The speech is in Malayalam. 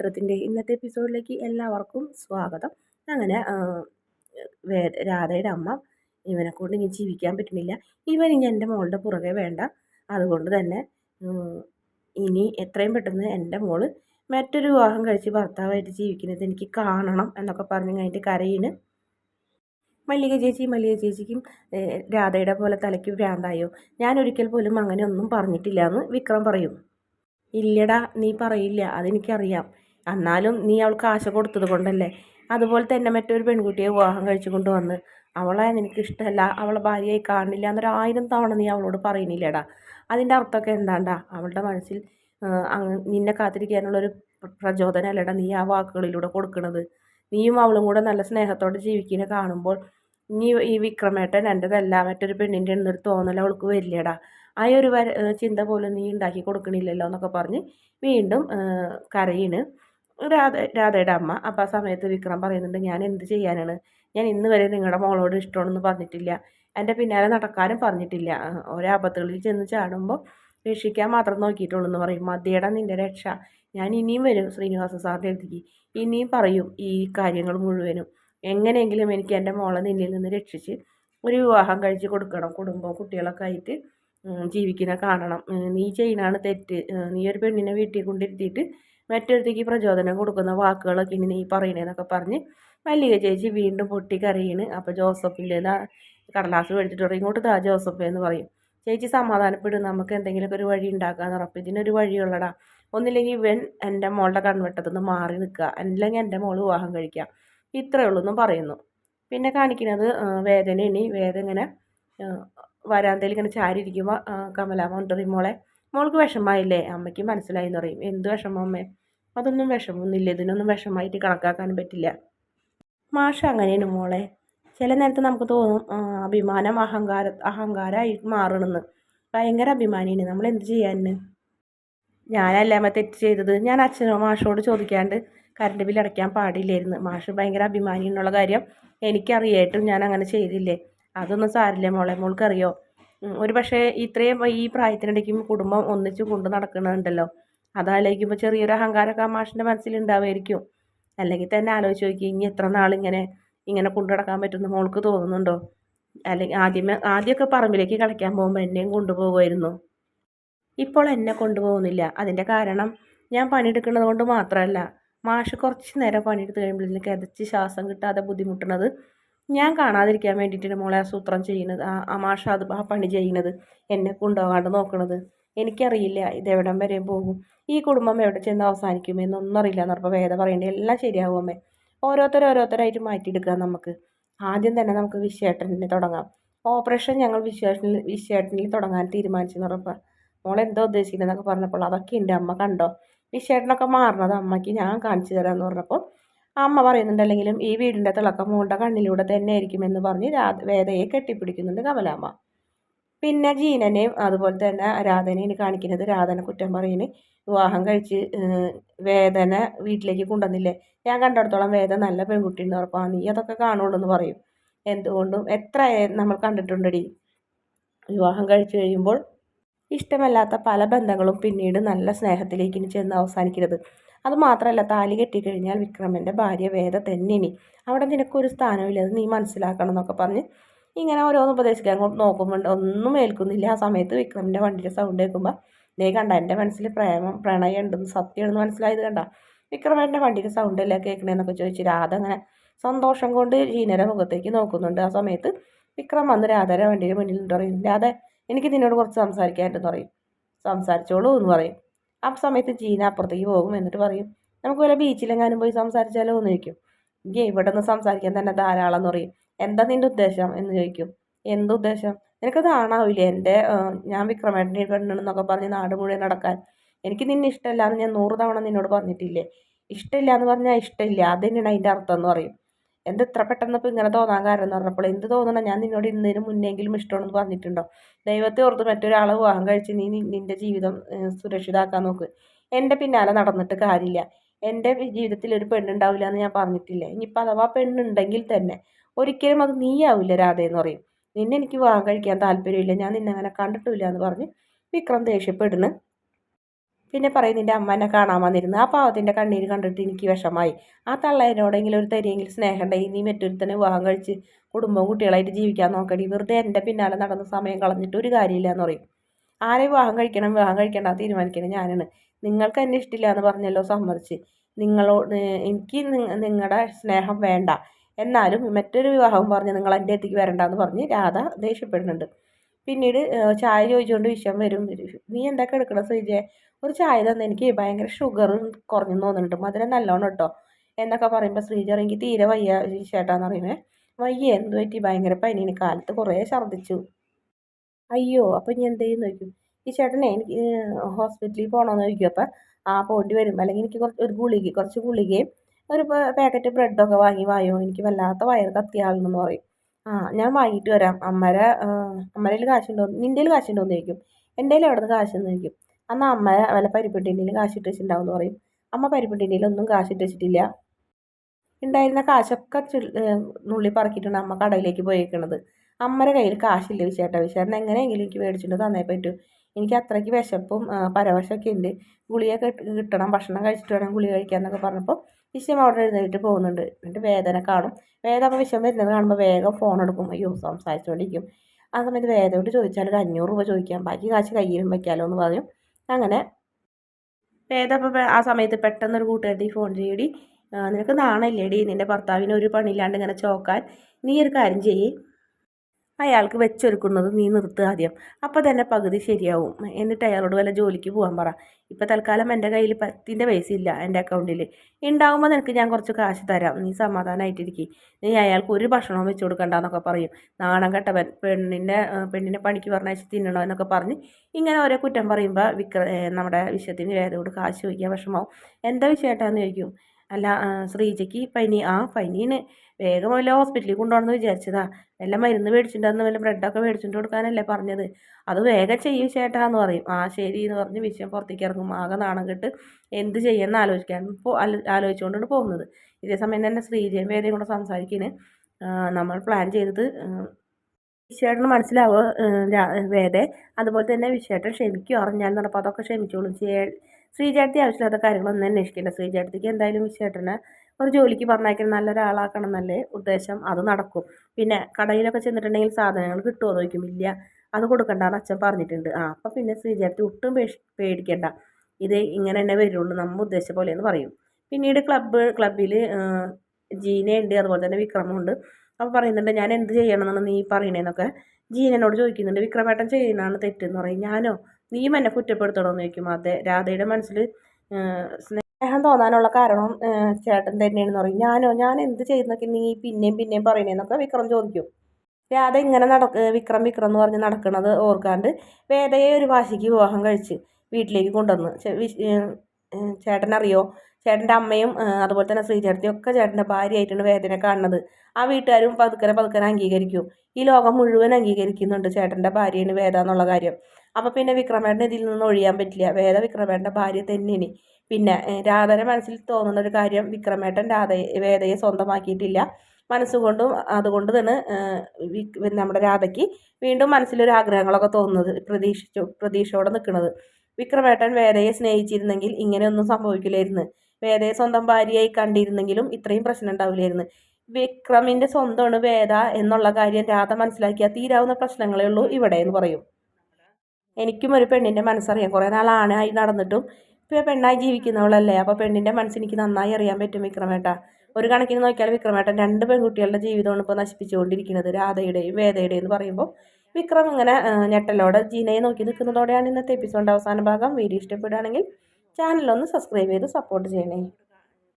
ചിത്രത്തിന്റെ ഇന്നത്തെ എപ്പിസോഡിലേക്ക് എല്ലാവർക്കും സ്വാഗതം. അങ്ങനെ രാധയുടെ അമ്മ ഇവനെ കൊണ്ട് ഇനി ജീവിക്കാൻ പറ്റുന്നില്ല. ഇവൻ ഇനി എന്റെ മോളുടെ പുറകെ വേണ്ട. അതുകൊണ്ട് തന്നെ ഇനി എത്രയും പെട്ടെന്ന് എന്റെ മോൾ മറ്റൊരു വിവാഹം കഴിച്ച് ഭർത്താവായിട്ട് ജീവിക്കുന്നത് എനിക്ക് കാണണം എന്നൊക്കെ പറഞ്ഞ് കഴിഞ്ഞിട്ട് കരയിന് മല്ലിക ചേച്ചി മല്ലിക ചേച്ചിക്കും രാധയുടെ പോലെ തലയ്ക്ക് ഭ്രാന്തായോ? ഞാൻ ഒരിക്കൽ പോലും അങ്ങനെ ഒന്നും പറഞ്ഞിട്ടില്ല എന്ന് വിക്രം പറയും. ഇല്ലടാ നീ പറയില്ല. അതെനിക്കറിയാം. എന്നാലും നീ അവൾക്ക് ആശ കൊടുത്തത് കൊണ്ടല്ലേ? അതുപോലെ തന്നെ മറ്റൊരു പെൺകുട്ടിയെ വിവാഹം കഴിച്ചു കൊണ്ടുവന്ന്. അവളെ നിനക്കിഷ്ടമല്ല അവളെ ഭാര്യയായി കാണില്ല എന്നൊരായിരം തവണ നീ അവളോട് പറയുന്നില്ലടാ? അതിന്റെ അർത്ഥമൊക്കെ എന്താണ്ടാ? അവളുടെ മനസ്സിൽ നിന്നെ കാത്തിരിക്കാനുള്ളൊരു പ്രചോദനമല്ലടാ നീ ആ വാക്കുകളിലൂടെ കൊടുക്കുന്നത് നീയും അവളും കൂടെ നല്ല സ്നേഹത്തോടെ ജീവിക്കുന്ന കാണുമ്പോൾ നീ ഈ വിക്രമേട്ടൻ എന്റെതല്ല മറ്റൊരു പെണ്ണിന്റെ എന്നൊരു തോന്നൽ അവൾക്ക് വരില്ലടാ? ആ ഒരു ചിന്ത പോലും നീ ഉണ്ടാക്കി കൊടുക്കണില്ലല്ലോ എന്നൊക്കെ പറഞ്ഞ് വീണ്ടും കരയിന് രാധ രാധയുടെ അമ്മ അപ്പോൾ ആ സമയത്ത് വിക്രം പറയുന്നുണ്ട് ഞാൻ എന്ത് ചെയ്യാനാണ്? ഞാൻ ഇന്ന് വരെ നിങ്ങളുടെ മോളോട് ഇഷ്ടമാണെന്ന് പറഞ്ഞിട്ടില്ല. എന്റെ പിന്നാലെ നടക്കാനും പറഞ്ഞിട്ടില്ല. ഒരാപത്തുകളിൽ ചെന്ന് ചാടുമ്പോൾ രക്ഷിക്കാൻ മാത്രം നോക്കിയിട്ടുള്ളൂ എന്ന് പറയും. മതിയട നിന്റെ രക്ഷ. ഞാൻ ഇനിയും വരും ശ്രീനിവാസ സാറിന്റെ അടുത്തേക്ക്. ഇനിയും പറയും ഈ കാര്യങ്ങൾ മുഴുവനും. എങ്ങനെയെങ്കിലും എനിക്ക് എന്റെ മോളെ നിന്നിൽ നിന്ന് രക്ഷിച്ച് ഒരു വിവാഹം കഴിച്ച് കൊടുക്കണം. കുടുംബം കുട്ടികളൊക്കെ ആയിട്ട് ജീവിക്കുന്ന കാണണം. നീ ചെയ്യുന്നതാണ് തെറ്റ്. നീ ഒരു പെണ്ണിനെ വീട്ടിൽ കൊണ്ടിരുത്തിയിട്ട് മറ്റൊരുത്തേക്ക് പ്രചോദനം കൊടുക്കുന്ന വാക്കുകളൊക്കെ ഇനി നീ പറയണേന്നൊക്കെ പറഞ്ഞ് മല്ലിക ചേച്ചി വീണ്ടും പൊട്ടി കരയാണ്. അപ്പോൾ ജോസഫിന്റെ കടലാസ് മേടിച്ചിട്ട് ഇങ്ങോട്ട് താ ജോസഫ് എന്ന് പറയും. ചേച്ചി സമാധാനപ്പെടും നമുക്ക് എന്തെങ്കിലുമൊക്കെ ഒരു വഴി ഉണ്ടാക്കാന്ന് ഉറപ്പ് ഇതിനൊരു വഴിയുള്ളടാ. ഒന്നില്ലെങ്കിൽ ഇവൻ എന്റെ മോളുടെ കൺവെട്ടത്തു നിന്ന് മാറി നിൽക്കുക. അല്ലെങ്കിൽ എന്റെ മോൾ വിവാഹം കഴിക്കുക. ഇത്രയേ ഉള്ളൂ പറയുന്നു. പിന്നെ കാണിക്കുന്നത് വേദന വേദന ഇങ്ങനെ വരാന്തയിൽ ഇങ്ങനെ ചാരി ഇരിക്കുമ്പോൾ കമലാമ്മ പറയും മോളെ? മോൾക്ക് വിഷമമായില്ലേ? അമ്മയ്ക്ക് മനസ്സിലായി എന്ന് പറയും. എന്ത് വിഷമം അമ്മേ? അതൊന്നും വിഷമമൊന്നുമില്ല ഇതിനൊന്നും വിഷമമായിട്ട് കണക്കാക്കാൻ പറ്റില്ല. മാഷ അങ്ങനെയാണ് മോളെ. ചില നേരത്ത് നമുക്ക് തോന്നും അഭിമാനം അഹങ്കാര അഹങ്കാരമായി മാറണമെന്ന്. ഭയങ്കര അഭിമാനിയാണ്. നമ്മൾ എന്ത് ചെയ്യാൻ ഞാനല്ല അമ്മ തെറ്റ് ചെയ്തത്? ഞാൻ അച്ഛനോ മാഷോട് ചോദിക്കാണ്ട് കറണ്ട് ബില്ല് അടയ്ക്കാൻ പാടില്ലായിരുന്നു. മാഷ് ഭയങ്കര അഭിമാനി എന്നുള്ള കാര്യം എനിക്കറിയായിട്ടും ഞാൻ അങ്ങനെ ചെയ്തില്ലേ? അതൊന്നും സാരില്ല മോളെ. മോൾക്കറിയോ? ഒരു പക്ഷേ ഇത്രയും ഈ പ്രായത്തിനിടയ്ക്കും കുടുംബം ഒന്നിച്ച് കൊണ്ട് നടക്കുന്നുണ്ടല്ലോ അതാലോചിക്കുമ്പോൾ ചെറിയൊരു അഹങ്കാരമൊക്കെ ആ മനസ്സിലുണ്ടാവുമായിരിക്കും. അല്ലെങ്കിൽ തന്നെ ആലോചിച്ച് നോക്കി ഇനി എത്ര നാളിങ്ങനെ ഇങ്ങനെ കൊണ്ടു നടക്കാൻ പറ്റുമെന്ന് മോൾക്ക് തോന്നുന്നുണ്ടോ? അല്ലെങ്കിൽ ആദ്യമേ ആദ്യമൊക്കെ പറമ്പിലേക്ക് കളിക്കാൻ പോകുമ്പോൾ എന്നെയും കൊണ്ടുപോകുമായിരുന്നു. ഇപ്പോൾ എന്നെ കൊണ്ടുപോകുന്നില്ല. അതിന്റെ കാരണം ഞാൻ പണിയെടുക്കുന്നത് കൊണ്ട് മാത്രമല്ല മാഷ് കുറച്ച് നേരം പണിയെടുത്ത് കഴിയുമ്പോഴത്തേക്ക് കിതച്ച് ശ്വാസം കിട്ടാതെ ബുദ്ധിമുട്ടുന്നത് ഞാൻ കാണാതിരിക്കാൻ വേണ്ടിയിട്ടാണ് മോളെ സൂത്രം ചെയ്യുന്നത്. ആ മാഷ് അത് ആ പണി ചെയ്യുന്നത്. എന്നെ കൊണ്ടുപോകാണ്ട് നോക്കണത്. എനിക്കറിയില്ല ഇതെവിടം വരെ പോകും. ഈ കുടുംബം എവിടെ ചെന്ന് അവസാനിക്കുമെന്നൊന്നും അറിയില്ല എന്നപ്പോൾ വേദ പറയേണ്ടത് എല്ലാം ശരിയാവും അമ്മേ. ഓരോരുത്തർ ഓരോരുത്തരായിട്ട് മാറ്റിയെടുക്കാം നമുക്ക്. ആദ്യം തന്നെ നമുക്ക് വിശ്വേട്ടനിൽ തുടങ്ങാം. ഓപ്പറേഷൻ ഞങ്ങൾ വിശ്വേഷനിൽ വിശ്വേട്ടനിൽ തുടങ്ങാൻ തീരുമാനിച്ചെന്ന് പറഞ്ഞപ്പോൾ മോൾ ഉദ്ദേശിക്കുന്നതെന്നൊക്കെ പറഞ്ഞപ്പോൾ അതൊക്കെ എന്റെ അമ്മ കണ്ടോ? വിശ്വേട്ടനൊക്കെ മാറണത് അമ്മയ്ക്ക് ഞാൻ കാണിച്ചു തരാമെന്ന് പറഞ്ഞപ്പോൾ അമ്മ പറയുന്നുണ്ടല്ലെങ്കിലും ഈ വീടിന്റെ തിളക്കം മോളുടെ കണ്ണിലൂടെ തന്നെ ആയിരിക്കുമെന്ന് പറഞ്ഞ് രാ വേദയെ കെട്ടിപ്പിടിക്കുന്നുണ്ട് കമലാമ്മ. പിന്നെ ജീനനെയും അതുപോലെ തന്നെ രാധനെയും കാണിക്കുന്നത് രാധനെ കുറ്റം പറയുന്നു വിവാഹം കഴിച്ച് വേദന വീട്ടിലേക്ക് കൊണ്ടുവന്നില്ലേ? ഞാൻ കണ്ടിടത്തോളം വേദന നല്ല പെൺകുട്ടി എന്ന് ഉറപ്പാ. നീ അതൊക്കെ കാണുള്ളൂ എന്ന് പറയും. എന്തുകൊണ്ടും എത്ര നമ്മൾ കണ്ടിട്ടുണ്ടടി. വിവാഹം കഴിച്ചു കഴിയുമ്പോൾ ഇഷ്ടമല്ലാത്ത പല ബന്ധങ്ങളും പിന്നീട് നല്ല സ്നേഹത്തിലേക്ക് ഇനി ചെന്ന് അവസാനിക്കരുത്. അതുമാത്രമല്ല താലി കെട്ടിക്കഴിഞ്ഞാൽ വിക്രമന്റെ ഭാര്യ വേദ തന്നെ ഇനി അവിടെ നിനക്കൊരു സ്ഥാനമില്ല അത് നീ മനസ്സിലാക്കണം എന്നൊക്കെ പറഞ്ഞ് ഇങ്ങനെ ഓരോന്ന് ഉപദേശിക്കാൻ നോക്കുമ്പോൾ ഒന്നും ഏൽക്കുന്നില്ല. ആ സമയത്ത് വിക്രമിന്റെ വണ്ടിയുടെ സൗണ്ട് കേൾക്കുമ്പോൾ നീ കണ്ട എന്റെ മനസ്സിൽ പ്രേമം പ്രണയം ഉണ്ടെന്ന് സത്യമാണെന്ന് മനസ്സിലായത് കണ്ട. വിക്രമന്റെ വണ്ടിയുടെ സൗണ്ട് അല്ലേ കേൾക്കണേന്നൊക്കെ ചോദിച്ചു രാധ അങ്ങനെ സന്തോഷം കൊണ്ട് ജീനയുടെ മുഖത്തേക്ക് നോക്കുന്നുണ്ട്. ആ സമയത്ത് വിക്രം വന്ന് രാധയുടെ വണ്ടിയുടെ മുന്നിൽ പറയും രാധ എനിക്ക് നിന്നോട് കുറച്ച് സംസാരിക്കാനുണ്ടെന്ന് പറയും. സംസാരിച്ചോളൂ എന്ന് പറയും. ആ സമയത്ത് ജീന അപ്പുറത്തേക്ക് പോകും. എന്നിട്ട് പറയും നമുക്ക് വല്ല ബീച്ചിലെങ്ങാനും പോയി സംസാരിച്ചാലോ എന്ന് ചോദിക്കും. എനിക്ക് ഇവിടെ നിന്ന് സംസാരിക്കാൻ തന്നെ ധാരാളം എന്ന് പറയും. എന്താ നിന്റെ ഉദ്ദേശം എന്ന് ചോദിക്കും. എന്ത് ഉദ്ദേശം? നിനക്കത് ആണാവില്ലേ എന്റെ ഞാൻ വിക്രമേട്ടനെ പെണ്ണെന്നൊക്കെ പറഞ്ഞ് നാട് മുഴുവൻ നടക്കാൻ. എനിക്ക് നിന്നെ ഇഷ്ടമല്ല എന്ന് ഞാൻ നൂറ് തവണ നിന്നോട് പറഞ്ഞിട്ടില്ലേ? ഇഷ്ടമില്ല എന്ന് പറഞ്ഞാൽ ഇഷ്ടമില്ല. അത് തന്നെയാണ് അതിന്റെ അർത്ഥം എന്ന് പറയും. എന്ത് ഇത്ര പെട്ടെന്ന് ഇപ്പോൾ ഇങ്ങനെ തോന്നാൻ കാരണം? എന്ന് പറഞ്ഞപ്പോൾ എന്ത് തോന്നണം? ഞാൻ നിന്നോട് ഇന്നതിന് മുന്നെങ്കിലും ഇഷ്ടമാണെന്ന് പറഞ്ഞിട്ടുണ്ടോ? ദൈവത്തെ ഓർത്ത് മറ്റൊരാളെ വിവാഹം കഴിച്ച് നീ നിന്റെ ജീവിതം സുരക്ഷിതാക്കാൻ നോക്ക്. എന്റെ പിന്നാലെ നടന്നിട്ട് കാര്യമില്ല. എന്റെ ജീവിതത്തിൽ ഒരു പെണ്ണുണ്ടാവില്ല എന്ന് ഞാൻ പറഞ്ഞിട്ടില്ല? ഇനിയിപ്പോൾ അഥവാ പെണ്ണുണ്ടെങ്കിൽ തന്നെ ഒരിക്കലും അത് നീയാവില്ല എന്ന് പറയും. നിന്നെ എനിക്ക് വിവാഹം കഴിക്കാൻ താല്പര്യമില്ല. ഞാൻ നിന്നെ അങ്ങനെ കണ്ടിട്ടില്ല എന്ന് പറഞ്ഞ് വിക്രം ദേഷ്യപ്പെടുന്നു. പിന്നെ പറയും നിന്റെ അമ്മനെ കാണാൻ വന്നിരുന്നു. ആ പാവത്തിന്റെ കണ്ണീര് കണ്ടിട്ട് എനിക്ക് വിഷമായി. ആ തള്ളേനോടെങ്കിലും ഒരു തരിയെങ്കിലും സ്നേഹം ഉണ്ടെങ്കിൽ നീ മറ്റൊരുത്തനെ വിവാഹം കഴിച്ച് കുടുംബവും കുട്ടികളായിട്ട് ജീവിക്കാൻ നോക്കടി. വെറുതെ എന്റെ പിന്നാലെ നടന്ന സമയം കളഞ്ഞിട്ട് ഒരു കാര്യമില്ല എന്ന് പറയും. ആരെ വിവാഹം കഴിക്കണം? വിവാഹം കഴിക്കേണ്ട. തീരുമാനിക്കണം ഞാനാണ്. നിങ്ങൾക്ക് എന്നെ ഇഷ്ടമില്ല എന്ന് പറഞ്ഞല്ലോ സമ്മതിച്ച്. നിങ്ങളോ എനിക്ക് നിങ്ങളുടെ സ്നേഹം വേണ്ട. എന്നാലും മറ്റൊരു വിവാഹം പറഞ്ഞ് നിങ്ങൾ എന്റെ അടുത്തേക്ക് വരണ്ട എന്ന് പറഞ്ഞ് രാധ ദേഷ്യപ്പെടുന്നുണ്ട്. പിന്നീട് ചായ ചോദിച്ചുകൊണ്ട് വിഷം വരും. നീ എന്തൊക്കെ എടുക്കണം ശ്രീജയെ ഒരു ചായ തന്നെ എനിക്ക് ഭയങ്കര ഷുഗർ കുറഞ്ഞു തോന്നുന്നുണ്ട്. മധുരം നല്ലോണം കേട്ടോ എന്നൊക്കെ പറയുമ്പോൾ ശ്രീജ എനിക്ക് തീരെ വയ്യ ചേട്ടാന്ന് പറയുന്നത് വയ്യ? എന്ത് പറ്റി? ഭയങ്കര പനിയാണ് കാലത്ത് കുറേ ഛർദ്ദിച്ചു. അയ്യോ അപ്പം ഇനി എന്ത് ചെയ്യുന്നു ചോദിക്കും? ഈ ചേട്ടനെ എനിക്ക് ഹോസ്പിറ്റലിൽ പോകണമെന്ന് ചോദിക്കും. അപ്പം ആ പോണ്ടി വരും. അല്ലെങ്കിൽ എനിക്ക് കുറച്ച് ഒരു ഗുളിക കുറച്ച് ഗുളികയും ഒരു പാക്കറ്റ് ബ്രെഡൊക്കെ വാങ്ങി വായോ എനിക്ക് വല്ലാത്ത വയറ് കത്തിയാളെന്ന് പറയും. ആ ഞാൻ വാങ്ങിയിട്ട് വരാം. അമ്മരെ അമ്മരയിൽ കാശുണ്ടോ? നിന്റെ കാശുണ്ടോയെന്ന് ചോദിക്കും. എന്റെ കയ്യിൽ എവിടെ നിന്ന് കാശെന്ന് ചോദിക്കും. അന്ന് അമ്മ വല്ല പരിപ്പിട്ടിന്റെ കാശിട്ട് വെച്ചിട്ടുണ്ടാവും എന്ന് പറയും. അമ്മ പരിപ്പിട്ടിന്റെ ഒന്നും കാശിട്ട് വെച്ചിട്ടില്ല ഉണ്ടായിരുന്ന കാശൊക്കെ നുള്ളി പറക്കിയിട്ടുണ്ട് അമ്മ കടയിലേക്ക് പോയേക്കണത്. അമ്മയുടെ കയ്യിൽ കാശില്ല വിശേട്ട. വിശേട്ടൻ എങ്ങനെയെങ്കിലും എനിക്ക് മേടിച്ചിട്ട് തന്നേ പറ്റൂ. എനിക്ക് അത്രയ്ക്ക് വിശപ്പും പരവശമൊക്കെ ഉണ്ട് ഗുളിയൊക്കെ കിട്ടണം ഭക്ഷണം കഴിച്ചിട്ട് വേണം ഗുളിക കഴിക്കാമെന്നൊക്കെ പറഞ്ഞപ്പോൾ വിഷയം അവിടെ എഴുന്നേറ്റ് പോകുന്നുണ്ട്. എന്നിട്ട് വേദന കാണും. വേദന അപ്പോൾ വിഷം വരുന്നത് കാണുമ്പോൾ വേഗം ഫോൺ എടുക്കും. അയ്യോ സംസാരിച്ചുകൊണ്ടിരിക്കും ആ സമയത്ത് വേദനയോട് ചോദിച്ചാൽ ഒരു അഞ്ഞൂറ് രൂപ ചോദിക്കാം. ബാക്കി കാശ് കയ്യിലും വയ്ക്കാമല്ലോ എന്ന് പറയും അങ്ങനെ വേദ അപ്പോൾ ആ സമയത്ത് പെട്ടെന്ന് ഒരു കൂട്ടുകാരി ഫോൺ ചെയ്യടി. നിനക്ക് നാണയില്ലേടി നിന്റെ ഭർത്താവിന് ഒരു പണിയില്ലാണ്ട് ഇങ്ങനെ ചോക്കാൻ. നീ ഒരു കാര്യം ചെയ്യേ. അയാൾക്ക് വെച്ചൊരുക്കുന്നത് നീ നിർത്തുക ആദ്യം. അപ്പോൾ തന്നെ പകുതി ശരിയാവും. എന്നിട്ട് അയാളോട് വല്ല ജോലിക്ക് പോകാൻ പറ. ഇപ്പോൾ തൽക്കാലം എന്റെ കയ്യിൽ പത്തിന്റെ പൈസ ഇല്ല എന്റെ അക്കൗണ്ടിൽ ഉണ്ടാകുമ്പോൾ നിനക്ക് ഞാൻ കുറച്ച് കാശ് തരാം. നീ സമാധാനമായിട്ടിരിക്കും നീ അയാൾക്ക് ഒരു ഭക്ഷണവും വെച്ച് കൊടുക്കണ്ടെന്നൊക്കെ പറയും. നാണം കെട്ടവൻ പെണ്ണിന്റെ പെണ്ണിനെ പണിക്ക് പറഞ്ഞയച്ച് തിന്നണോ എന്നൊക്കെ പറഞ്ഞ് ഇങ്ങനെ ഓരോ കുറ്റം പറയുമ്പോൾ വിക്ര നമ്മുടെ വിഷയത്തിന് വേദയോട് കാശ് ചോദിക്കാൻ വിഷമാവും. എന്താ വിഷയമായിട്ടാന്ന് ചോദിക്കും? അല്ല ശ്രീജയ്ക്ക് പനി ആ പനീന് വേഗം വല്ല ഹോസ്പിറ്റലിൽ കൊണ്ടുപോകണമെന്ന് വിചാരിച്ചതാ. വല്ല മരുന്ന് മേടിച്ചിട്ടുണ്ടെന്ന് വല്ല ബ്രെഡൊക്കെ മേടിച്ചിട്ട് കൊടുക്കാനല്ലേ പറഞ്ഞത്. അത് വേഗം ചെയ്യും ചേട്ടാ എന്ന് പറയും. ആ ശരി എന്ന് പറഞ്ഞ് വിഷയം പുറത്തേക്ക് ഇറങ്ങും. ആകെ നാണം കെട്ട് എന്ത് ചെയ്യുമെന്ന് ആലോചിക്കാൻ പോ ആലോചിച്ചുകൊണ്ടാണ് പോകുന്നത്. ഇതേ സമയം തന്നെ ശ്രീജയും വേദയും കൂടെ സംസാരിക്കുന്നു നമ്മൾ പ്ലാൻ ചെയ്തത് വിശ്വേട്ടന് മനസ്സിലാവുക വേദ അതുപോലെ തന്നെ വിശ്വേട്ടൻ ക്ഷമിക്കുക അറിഞ്ഞാൽ നടപ്പോൾ അതൊക്കെ ക്ഷമിച്ചോളും. ശ്രീചേട്ടത്തി ആവശ്യമില്ലാത്ത കാര്യങ്ങളൊന്നും അന്വേഷിക്കേണ്ട. ശ്രീചേട്ടത്തിക്ക് എന്തായാലും വിശ്വേട്ടനെ ഒരു ജോലിക്ക് പറഞ്ഞയക്കണം നല്ലൊരാളാക്കണം എന്നല്ലേ ഉദ്ദേശം. അത് നടക്കും. പിന്നെ കടയിലൊക്കെ ചെന്നിട്ടുണ്ടെങ്കിൽ സാധനങ്ങൾ കിട്ടുമോ നോക്കും ഇല്ല അത് കൊടുക്കണ്ടെന്ന് അച്ഛൻ പറഞ്ഞിട്ടുണ്ട്. ആ അപ്പം പിന്നെ ശ്രീചേട്ടത്തി ഒട്ടും പേടിക്കേണ്ട. ഇത് ഇങ്ങനെ തന്നെ വരുള്ളൂ നമ്മൾ ഉദ്ദേശിച്ച പോലെ എന്ന് പറയും. പിന്നീട് ക്ലബ്ബ് ക്ലബ്ബിൽ ജീനയുണ്ട് അതുപോലെ തന്നെ വിക്രമുണ്ട് അപ്പോൾ പറയുന്നുണ്ട് ഞാൻ എന്ത് ചെയ്യണമെന്നാണ് നീ പറയണേന്നൊക്കെ. ജീനനോട് ചോദിക്കുന്നുണ്ട് വിക്രമേട്ടൻ ചെയ്യുന്നതാണ് തെറ്റെന്ന് പറയും. ഞാനോ? നീയും എന്നെ കുറ്റപ്പെടുത്തണമെന്ന് ചോദിക്കും അതെ രാധയുടെ മനസ്സിൽ സ്നേഹം തോന്നാനുള്ള കാരണം ചേട്ടൻ തന്നെയാണെന്ന് പറയും. ഞാനോ? ഞാൻ എന്ത് ചെയ്യുന്നൊക്കെ നീ പിന്നെയും പിന്നെയും പറയണേന്നൊക്കെ വിക്രം ചോദിക്കും. രാധ ഇങ്ങനെ നടക്ക് വിക്രം വിക്രം എന്ന് പറഞ്ഞ് നടക്കുന്നത് ഓർക്കാണ്ട് വേദയെ ഒരു വാശിക്ക് വിവാഹം കഴിച്ച് വീട്ടിലേക്ക് കൊണ്ടുവന്ന്. ചേട്ടനറിയോ? ചേട്ടന്റെ അമ്മയും അതുപോലെ തന്നെ ശ്രീചേട്ടനും ഒക്കെ ചേട്ടന്റെ ഭാര്യയായിട്ടാണ് വേദനെ കാണുന്നത്. ആ വീട്ടുകാരും പതുക്കനെ പതുക്കനെ അംഗീകരിക്കും. ഈ ലോകം മുഴുവൻ അംഗീകരിക്കുന്നുണ്ട് ചേട്ടന്റെ ഭാര്യയാണ് വേദ എന്നുള്ള കാര്യം. അപ്പോൾ പിന്നെ വിക്രമേട്ടൻ ഇതിൽ നിന്ന് ഒഴിയാൻ പറ്റില്ല. വേദ വിക്രമേട്ടന്റെ ഭാര്യ തന്നെയാണ്. പിന്നെ രാധയുടെ മനസ്സിൽ തോന്നുന്ന ഒരു കാര്യം വിക്രമേട്ടൻ രാധയെ വേദയെ സ്വന്തമാക്കിയിട്ടില്ല. മനസ്സുകൊണ്ടും അതുകൊണ്ട് തന്നെ നമ്മുടെ രാധയ്ക്ക് വീണ്ടും മനസ്സിലൊരു ആഗ്രഹങ്ങളൊക്കെ തോന്നുന്നത് പ്രതീക്ഷിച്ചു പ്രതീക്ഷയോടെ നിൽക്കുന്നത്. വിക്രമേട്ടൻ വേദയെ സ്നേഹിച്ചിരുന്നെങ്കിൽ ഇങ്ങനെയൊന്നും സംഭവിക്കില്ലായിരുന്നു. വേദയെ സ്വന്തം ഭാര്യയായി കണ്ടിരുന്നെങ്കിലും ഇത്രയും പ്രശ്നം ഉണ്ടാവില്ലായിരുന്നു. വിക്രമിന്റെ സ്വന്തമാണ് വേദ എന്നുള്ള കാര്യം രാധ മനസ്സിലാക്കിയാൽ തീരാവുന്ന പ്രശ്നങ്ങളേ ഉള്ളൂ ഇവിടെ എന്ന് പറയും. എനിക്കും ഒരു പെണ്ണിന്റെ മനസ്സറിയാം. കുറേ നാൾ ആയി നടന്നിട്ടും ഇപ്പോൾ പെണ്ണായി ജീവിക്കുന്നവളല്ലേ? അപ്പോൾ പെണ്ണിന്റെ മനസ്സ് എനിക്ക് നന്നായി അറിയാൻ പറ്റും വിക്രമേട്ട. ഒരു കണക്കിന് നോക്കിയാൽ വിക്രമേട്ടൻ രണ്ട് പെൺകുട്ടികളുടെ ജീവിതമാണ് ഇപ്പോൾ നശിപ്പിച്ചുകൊണ്ടിരിക്കുന്നത് രാധയുടെയും വേദയുടെയും എന്ന് പറയുമ്പോൾ. വിക്രം ഇങ്ങനെ ഞെട്ടലോടെ ജീനയെ നോക്കി നിൽക്കുന്നതോടെയാണ് ഇന്നത്തെ എപ്പിസോഡിന്റെ അവസാന ഭാഗം. വീഡിയോ ഇഷ്ടപ്പെടുകയാണെങ്കിൽ ചാനലൊന്ന് സബ്സ്ക്രൈബ് ചെയ്ത് സപ്പോർട്ട് ചെയ്യണേ.